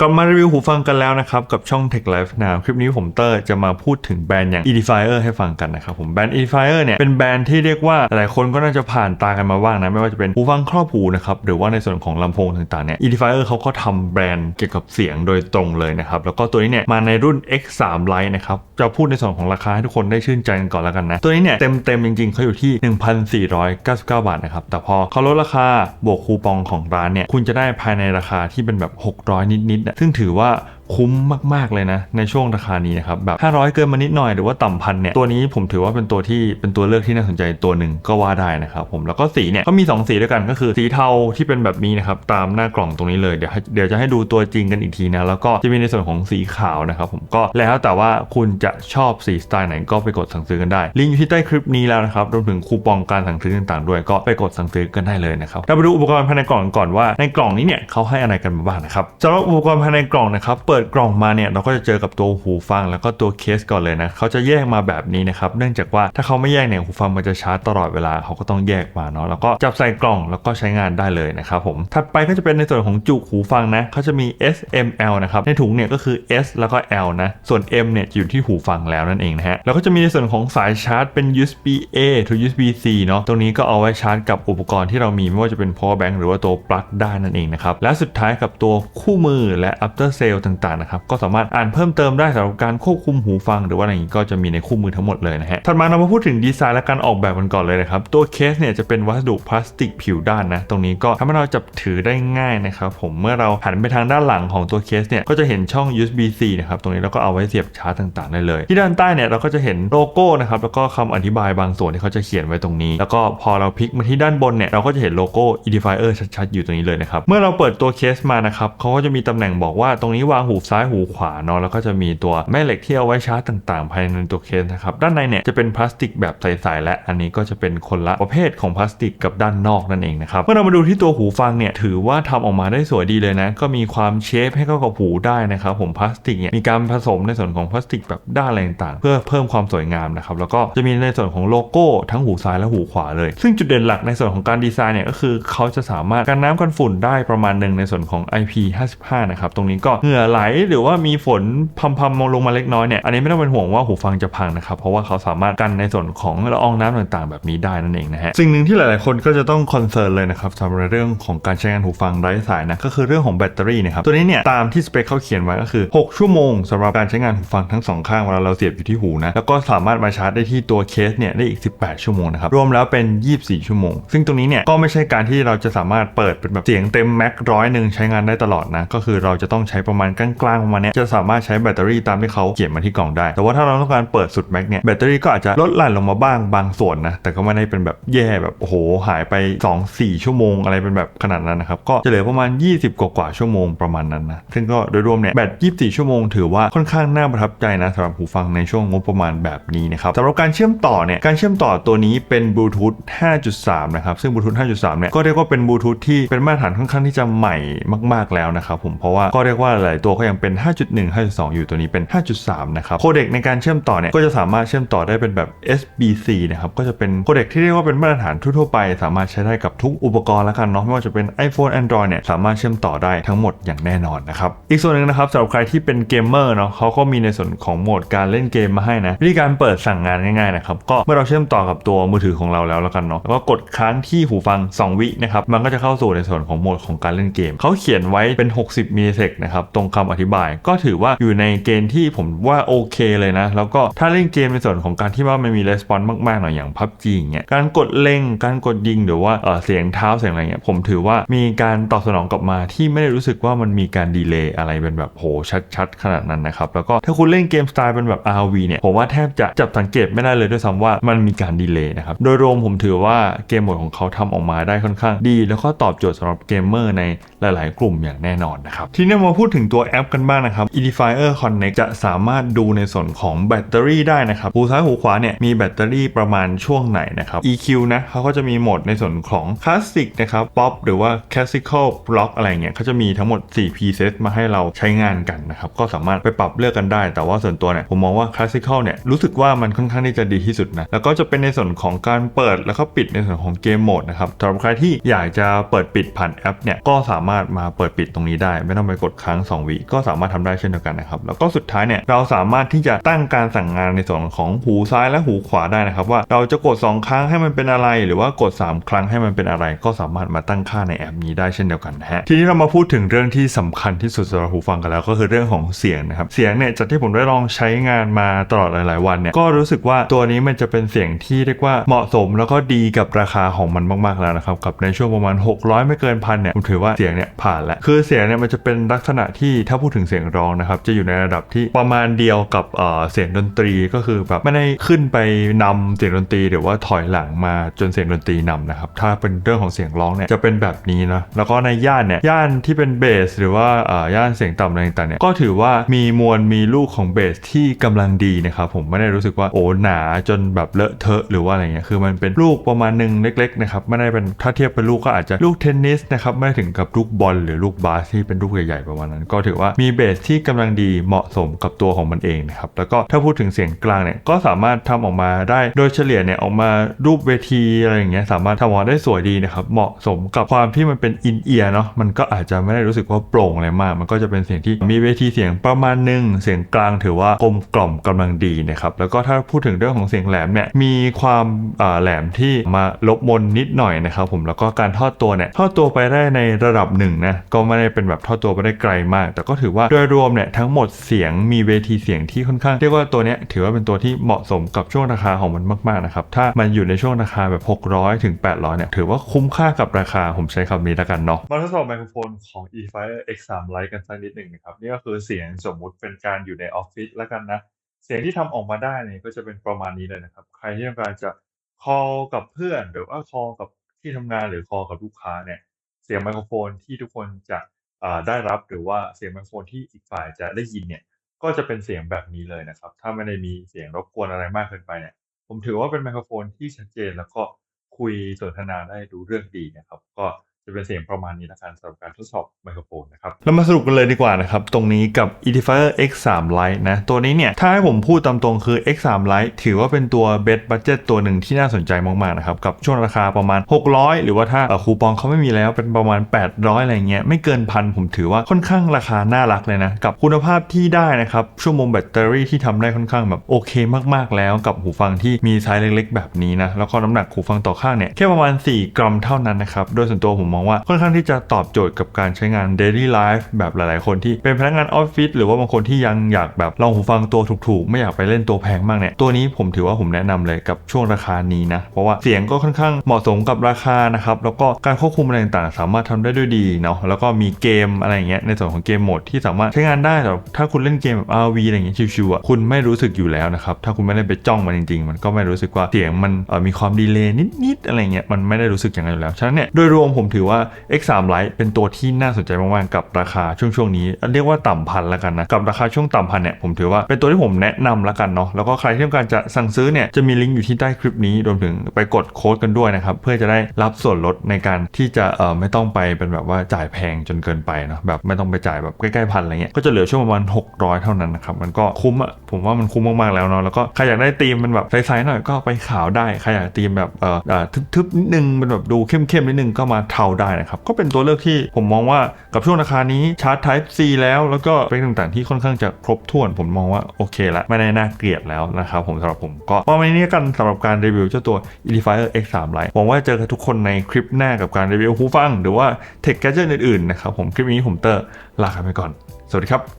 กลับมารีวิวหูฟังกันแล้วนะครับ กับช่อง Tech Life Now คลิปนี้ผมเตอร์จะมาพูดถึงแบรนด์อย่าง Edifier ให้ฟังกันนะครับผมแบรนด์ Edifier เนี่ยเป็นแบรนด์ที่เรียกว่าหลายคนก็น่าจะผ่านตากันมาบ้างนะ ไม่ว่าจะเป็นหูฟังครอบหูนะครับ หรือว่าในส่วนของลำโพงต่างๆเนี่ย Edifier เขาก็ทำแบรนด์เกี่ยวกับเสียงโดยตรงเลยนะครับ แล้วก็ตัวนี้เนี่ยมาในรุ่น X3 Lite นะครับจะพูดในส่วนของราคาให้ทุกคนได้ชื่นใจกันก่อนแล้วกันนะตัวนี้เนี่ยเต็มๆจริงๆเขาอยู่ที่ 1,499 บาทนะครับแต่พอเขาลดราคาบวกคูปองของร้านเนี่ยคุณจะได้ภายในราคาที่เป็นแบบ 600 นิดๆซึ่งถือว่า คุ้มมาก ๆ เลยนะ ในช่วงราคานี้นะครับแบบ 500 เกินมานิดหน่อยหรือว่าต่ำพันเนี่ยตัวนี้ผมถือว่าเป็นตัวที่เป็นตัวเลือกที่น่าสนใจตัวหนึ่งก็ว่าได้นะครับผมแล้วก็สีเนี่ยก็มี 2 สีด้วยกันก็คือสีเทาที่เป็นแบบนี้นะครับตามหน้ากล่องตรงนี้เลยเดี๋ยวเดี๋ยวจะให้ดูตัวจริงกันอีกทีนะแล้วก็จะมีในส่วนของสีขาวนะครับผมก็แล้วแต่ว่าคุณจะชอบสีสไตล์ไหนก็ไปกดสั่งซื้อกันได้ลิงก์อยู่ที่ใต้คลิปนี้แล้วนะครับรวมถึงคูปองการสั่งซื้อต่างๆ ด้วยก็ไปกดสั่งซื้อกันได้เลยนะครับเราไปดูอุปกรณ์ภายในกล่องก่อนว่าในกล่องนี้เนี่ยเขาให้อะไรกันมาบ้างนะครับสำหรับอุปกรณ์ภายในกล่องนะครับเปิดิดกล่องมาเนี่ยเราก็จะเจอกับตัวหูฟัง แล้วก็ตัวเคสก่อนเลยนะเขาจะแยกมาแบบนี้นะครับเนื่องจากว่าถ้าเขาไม่แยกเนี่ยหูฟังมันจะชาร์จตลอดเวลาเขาก็ต้องแยกมาเนาะแล้วก็จับใส่กล่องแล้วก็ใช้งานได้เลยนะครับผมถัดไปก็จะเป็นในส่วนของจุกหูฟังนะเขาจะมี S M L นะครับในถุงเนี่ยก็คือ S แล้วก็ L นะส่วน M เนี่ยจะอยู่ที่หูฟังแล้วนั่นเองนะฮะแล้วก็จะมีในส่วนของสายชาร์จเป็น USB A to USB C เนาะตรงนี้ก็เอาไว้ชาร์จกับอุปกรณ์ที่เรามีไม่ว่าจะเป็น power bank หรือว่าตัวปลั๊กได้นั่นเองนะครับและสุดท้ายกับตัวคู่มือและ after sale ต่างๆนะครับก็สามารถอ่านเพิ่มเติมได้สำหรับการควบคุมหูฟัง หรือว่าอะไรอย่างนี้ก็จะมีในคู่มือทั้งหมดเลยนะฮะถัดมาเรามาพูดถึงดีไซน์และการออกแบบกันก่อนเลยนะครับตัวเคสเนี่ยจะเป็นวัสดุพลาสติกผิวด้านนะตรงนี้ก็ทำให้เราจับถือได้ง่ายนะครับผมเมื่อเราหันไปทางด้านหลังของตัวเคสเนี่ยก็จะเห็นช่อง USB C นะครับตรงนี้เราก็เอาไว้เสียบชาร์จต่างๆได้เลย ที่ด้านใต้เนี่ยเราก็จะเห็นโลโก้นะครับแล้วก็คำอธิบายบางส่วนที่เขาจะเขียนไว้ตรงนี้ แล้วก็พอเราพลิกมาที่ด้านบนเนี่ยเราก็จะเห็นโลโก้ Edifier ชัดๆอยู่ตรงนี้เลยนะครับเมื่อเราเปิดตัวเคสมานะครับเขาก็จะมีตำแหน่งบอกว่าตรงนี้วางหูซ้ายหูขวาเนาะแล้วก็จะมีตัวแม่เหล็กที่เอาไว้ชาร์จต่างๆ ภายในตัวเคสนะครับด้านในเนี่ยจะเป็นพลาสติกแบบใสๆและอันนี้ก็จะเป็นคนละประเภทของพลาสติกกับด้านนอกนั่นเองนะครับเมื่อเรามาดูที่ตัวหูฟังเนี่ยถือว่าทำออกมาได้สวยดีเลยนะก็มีความเชฟให้เข้ากับหูได้นะครับผมพลาสติกเนี่ยมีการผสมในส่วนของพลาสติกแบบด้านอะไรต่างๆเพื่อเพิ่มความสวยงามนะครับแล้วก็จะมีในส่วนของโลโก้ทั้งหูซ้ายและหูขวาเลย ซึ่งจุดเด่นหลักในส่วนของการดีไซน์เนี่ยก็คือเขาจะสามารถกันน้ำกันฝุ่นได้ประมาณหนึ่งในส่วนของ IP55 นะครับตรงนี้ก็เหงื่อไหลหรือว่ามีฝนพำๆมองลงมาเล็กน้อยเนี่ยอันนี้ไม่ต้องเป็นห่วงว่าหูฟังจะพังนะครับเพราะว่าเขาสามารถกันในส่วนของละอองน้ำต่างๆ แบบนี้ได้นั่นเองนะฮะสิ่งหนึ่งที่หลายๆคนก็จะต้องคอนเซิร์นเลยนะครับสำหรับเรื่องของการใช้งานหูฟังไร้สายนะก็คือเรื่องของแบตเตอรี่นะครับตัวนี้เนี่ยตามที่สเปคเขาเขียนไว้ก็คือ 6 ชั่วโมงสำหรับการใช้งานหูฟังทั้งสองข้างเวลาเราเสียบอยู่ที่หูนะแล้วก็สามารถมาชาร์จได้ที่ตัวเคสเนี่ยได้อีก 18 ชั่วโมงนะครับรวมแล้วเป็น 24 ชั่วโมง ซึ่งตรงนี้เนี่ยก็ไม่ใช่การที่เราจะสามารถเปิดเป็นแบบเสียงเต็มแม็กร้อยหนึ่งใช้งานได้ตลอดนะก็คือเราจะต้องใช้ประมาณกลางๆประมาณเนี้ยจะสามารถใช้แบตเตอรี่ตามที่เขาเขียนมาที่กล่องได้ แต่ว่าถ้าเราต้องการเปิดสุดแม็กเนี่ยแบตเตอรี่ก็อาจจะลดหลั่นลงมาบ้างบางส่วนนะแต่ก็ไม่ได้เป็นแบบแย่แบบโอ้โหหายไป 2-4 ชั่วโมงอะไรเป็นแบบขนาดนั้นนะครับก็จะเหลือประมาณ 20 กว่าๆชั่วโมงประมาณนั้นนะซึ่งก็โดยรวมเนี่ยแบต 24 ชั่วโมงถือว่าค่อนข้างน่าประทับใจนะสำหรับหูฟังในช่วงงบประมาณแบบนี้นะครับสำหรับการเชื่อมต่อเนี่ยการเชื่อมต่อตัวนี้เป็นบลูทูธ5.3 นะครับซึ่งบลูทูธ5.3 เนี่ยก็เรียกว่าเป็นบลูทูธที่เป็นมาตรฐานค่อนข้างที่จะใหม่มาก ๆแล้วนะครับผมเพราะว่าก็เรียกว่าหลายตัวก็ยังเป็น 5.1 5.2 อยู่ตัวนี้เป็น 5.3 นะครับ โคเด็กในการเชื่อมต่อเนี่ยก็จะสามารถเชื่อมต่อได้เป็นแบบ SBC นะครับ ก็จะเป็นโคเด็กที่เรียกว่าเป็นมาตรฐานทั่วๆไป สามารถใช้ได้กับทุกอุปกรณ์แล้วกันเนาะไม่ว่าจะเป็น iPhone Android เนี่ยสามารถเชื่อมต่อได้ทั้งหมดอย่างแน่นอนนะครับ อีกส่วนหนึ่งนะครับสำหรับใครที่เป็นเกมเมอร์เนาะเขาก็มีในส่วนของโหมดการเล่นเกมมาให้นะวิธีการเปิดสั่งงานง่ายๆนะครับก็เมื่อเราเชื่อมต่อกับตัวมือถือของเราแล้วแล้วกันเนาะแล้วก็กดค้างที่หูฟัง 2 วินะครับมันก็จะเข้าสู่ในส่วนของโหมดของการเล่นเกมเขาเขียนไว้เป็น 60มิลลิเซกนะครับตรงคำอธิบาย ก็ถือว่าอยู่ในเกณฑ์ที่ผมว่าโอเคเลยนะ แล้วก็ถ้าเล่นเกมในส่วนของการที่ว่ามันมีレスปอนส์มากๆหน่อยอย่าง PUBG อย่างเงี้ยการกดเล็งการกดยิงหรือว่าเเสียงเท้าเสียงอะไรเงี้ยผมถือว่ามีการตอบสนองกลับมาที่ไม่ได้รู้สึกว่ามันมีการดีเลย์อะไรเป็นแบบโหชัด ๆ ขนาดนั้นนะครับแล้วก็ถ้าคุณเล่นเกมสไตล์เป็นแบบ RV เนี่ยผมว่าแทบจะจับสังเกตไม่ได้เลยด้วยซ้ำว่ามันมีการดีเลย์นะครับโดยรวมผมถือว่าเกมโหมดของเขาทำออกมาได้ค่อนข้างดี แล้วก็ตอบโจทย์สำหรับเกมเมอร์ในหลายๆ กลุ่มอย่างแน่นอนนะครับ ทีนี้มาพูดถึงตัวแอปกันบ้างนะครับ Edifier Connect จะสามารถดูในส่วนของแบตเตอรี่ได้นะครับหูซ้ายหูขวาเนี่ยมีแบตเตอรี่ประมาณช่วงไหนนะครับ EQ นะเขาก็จะมีโหมดในส่วนของคลาสสิกนะครับป๊อปหรือว่า classical block อะไรเงี้ยเขาจะมีทั้งหมด 4 preset มาให้เราใช้งานกันนะครับก็สามารถไปปรับเลือกกันได้ แต่ว่าส่วนตัวเนี่ยผมมองว่า classical เนี่ยรู้สึกว่ามันค่อนข้างที่จะดีที่สุดนะแล้วก็จะเป็นในส่วนของการเปิดแล้วก็ปิดในส่วนของเกมโหมดนะครับสำหรับใครที่อยากจะเปิดปิดผ่านแอปเนี่ยก็สามามารถมาเปิดปิดตรงนี้ได้ ไม่ต้องไปกดค้าง2วิก็สามารถทำได้เช่นเดียวกันนะครับแล้วก็สุดท้ายเนี่ยเราสามารถที่จะตั้งการสั่งงานในส่วนของหูซ้ายและหูขวาได้นะครับ ว่าเราจะกด 2 ครั้งให้มันเป็นอะไร หรือว่ากด 3 ครั้งให้มันเป็นอะไร ก็สามารถมาตั้งค่าในแอปนี้ได้เช่นเดียวกันนะฮะทีนี้เรามาพูดถึงเรื่องที่สำคัญที่สุดสำหรับหูฟังกันแล้วก็คือเรื่องของเสียงนะครับเสียงเนี่ยจากที่ผมได้ลองใช้งานมาตลอดหลาย ๆ วันเนี่ยก็รู้สึกว่าตัวนี้มันจะเป็นเสียงที่เรียกว่าเหมาะสมแล้วก็ดีกับราคาของมันมาก ๆ แล้วนะครับกับในช่วงประมาณ 600 ไม่เกินพันเนี่ยผมถือว่าเสียงเนี่ยผ่านแล้วคือเสียงเนี่ยมันจะเป็นลักษณะที่ถ้าพูดถึงเสียงร้องนะครับจะอยู่ในระดับที่ประมาณเดียวกับเเสียงดนตรีก็คือแบบไม่ได้ขึ้นไปนำเสียงดนตรีหรือว่าถอยหลังมาจนเสียงดนตรีนำนะครับถ้าเป็นเรื่องของเสียงร้องเนี่ยจะเป็นแบบนี้นะแล้วก็ในย่านเนี่ยย่านที่เป็นเบสหรือว่าย่านเสียงต่ำอะไรต่างๆเนี่ยก็ถือว่ามีมวลมีลูกของเบสที่กำลังดีนะครับผมไม่ได้รู้สึกว่าโอ้หนาจนแบบเลอะเทอะหรือว่าอะไรเงี้ยคือมันเป็นลูกประมาณหนึ่งเล็กๆนะครับไม่ได้เป็นถ้าเทียบเป็นลูกก็อาจจะลูกเทนนิสนะครับไม่ถึงกับลูกบอลหรือลูกบาสที่เป็นลูกใหญ่ๆประมาณนั้น ก็ถือว่ามีเบสที่กำลังดีเหมาะสมกับตัวของมันเองนะครับแล้วก็ถ้าพูดถึงเสียงกลางเนี่ยก็สามารถทำออกมาได้โดยเฉลี่ยเนี่ยออกมารูปเวทีอะไรอย่างเงี้ยสามารถทำออกมาได้สวยดีนะครับเหมาะสมกับความที่มันเป็นอินเอียร์เนาะมันก็อาจจะไม่ได้รู้สึกว่าโปร่งอะไรมาก มันก็จะเป็นเสียงที่มีเวทีเสียงประมาณหนึ่งเสียงกลางถือว่ากลมกล่อมกำลังดีนะครับแล้วก็ถ้าพูดถึงเรื่องของเสียงแหลมเนี่ยมีความแหลมที่มาลบมนนิดหน่อยนะครับผมแล้วก็การทอดตัวเนี่ยทอดตัวไปได้ในระดับหนึ่งนะก็ไม่ได้เป็นแบบทอดตัวไปได้ไกลมาก แต่ก็ถือว่าโดยรวมเนี่ยทั้งหมดเสียงมีเวทีเสียงที่ค่อนข้าง เรียกว่าตัวเนี้ยถือว่าเป็นตัวที่เหมาะสมกับช่วงราคาของมันมากๆนะครับถ้ามันอยู่ในช่วงราคาแบบ 600ถึง800เนี่ยถือว่าคุ้มค่ากับราคาผมใช้คำนี้แล้วกันเนาะมาทดสอบไมโครโฟนของ Edifier X3 Lite กันสักนิดหนึ่งนะครับนี่ก็คือเสียงสมมุติเป็นการอยู่ในออฟฟิศแล้วกันนะเสียงที่ทำออกมาได้เนี่ยก็จะเป็นประมาณนี้เลยนะครับ ใครที่ต้องการจะ call กับเพื่อนหรือว่า call กับที่ทำงานหรือ call กับลูกค้าเนี่ย เสียงไมโครโฟนที่ทุกคนจะได้รับหรือว่าเสียงไมโครโฟนที่อีกฝ่ายจะได้ยินเนี่ยก็จะเป็นเสียงแบบนี้เลยนะครับ ถ้าไม่ได้มีเสียงรบกวนอะไรมากเกินไปเนี่ยผมถือว่าเป็นไมโครโฟนที่ชัดเจนแล้วก็คุยสนทนาได้ดูเรื่องดีนะครับ ก็ จะเป็นเสียงประมาณนี้ละกันสำหรับการทดสอบไมโครโฟนนะครับเรามาสรุปกันเลยดีกว่านะครับ ตรงนี้กับ Edifier X3 Lite นะ ตัวนี้เนี่ย ถ้าให้ผมพูดตามตรงคือ X3 Lite ถือว่าเป็นตัว best budget ตัวหนึ่งที่น่าสนใจมาก ๆ นะครับ กับช่วงราคาประมาณ 600 หรือว่าถ้าคูปองเขาไม่มีแล้วเป็นประมาณ 800 อะไรเงี้ยไม่เกินพันผมถือว่าค่อนข้างราคาน่ารักเลยนะ กับคุณภาพที่ได้นะครับชั่วโมงแบตเตอรี่ที่ทำได้ค่อนข้างแบบโอเคมากๆแล้วกับหูฟังที่มีไซส์เล็ก ๆ แบบนี้นะแล้วก็น้ำหนักหูฟังต่อข้างเนี่ยแค่ประมาณ 4 กรัมเท่านั้นนะครับโดยส่วนตัวผมมองว่าค่อนข้างที่จะตอบโจทย์กับการใช้งาน daily life แบบหลายๆ คนที่เป็นพนักงานออฟฟิศหรือว่าบางคนที่ยังอยากแบบลองหูฟังตัวถูกๆ ไม่อยากไปเล่นตัวแพงมากเนี่ยตัวนี้ผมถือว่าผมแนะนำเลยกับช่วงราคานี้นะ เพราะว่าเสียงก็ค่อนข้างเหมาะสมกับราคานะครับแล้วก็การควบคุมอะไรต่างๆ สามารถทำได้ด้วยดีเนาะแล้วก็มีเกมอะไรอย่างเงี้ยในส่วนของเกมโหมดที่สามารถใช้งานได้แต่ถ้าคุณเล่นเกมแบบ RV อะไรอย่างเงี้ยชิวๆอะคุณไม่รู้สึกอยู่แล้วนะครับถ้าคุณไม่ได้ไปจ้องมันจริงๆ มันก็ไม่รู้สึกว่าเสียงมันมีความดีเลย์นิดๆอะไรเงี้ยมันไม่ได้รู้สึกอย่างนั้นอยู่แล้วฉะนั้นเนี่ยโดยรวมผมถือว่า X3 Lite เป็นตัวที่น่าสนใจมากๆกับราคาช่วงช่วงนี้ เรียกว่าต่ำพันแล้วกันนะ กับราคาช่วงต่ำพันเนี่ยผมถือว่าเป็นตัวที่ผมแนะนำล้วกันเนาะแล้วก็ใครที่ต้องการจะสั่งซื้อเนี่ยจะมีลิงก์อยู่ที่ใต้คลิปนี้รวมถึงไปกดโค้ดกันด้วยนะครับเพื่อจะได้รับส่วนลดในการที่จะเอ่อไม่ต้องไปเป็นแบบว่าจ่ายแพงจนเกินไปเนาะแบบไม่ต้องไปจ่ายแบบใกล้ๆพันอะไรเงี้ยก็จะเหลือช่วงประมาณ600 เท่านั้นนะครับมันก็คุ้มอะผมว่ามันคุ้มมากๆแล้วเนาะแล้วก็ใครอยากได้ธีมมันแบบใสๆหน่อยก็ไปขาวได้ใครอยากธีมแบบเอ่อทึบๆนิดนึงเป็นแบบดูเข้มๆนิดนึงก็มาเทาได้นะครับ ก็เป็นตัวเลือกที่ผมมองว่ากับช่วงราคานี้ชาร์จ Type C แล้วแล้วก็เป็นต่างๆที่ค่อนข้างจะครบถ้วน ผมมองว่าโอเคละไม่ได้น่าเกลียดแล้วนะครับผมสำหรับผมก็ประมาณนี้กันสำหรับการรีวิวเจ้าตัว Edifier X3 Lite หวังว่าเจอกันทุกคนในคลิปหน้ากับการรีวิวหูฟัง หรือว่า Tech Gadget อื่นๆนะครับผมคลิปนี้ผมเตอร์ลาไปก่อน สวัสดีครับ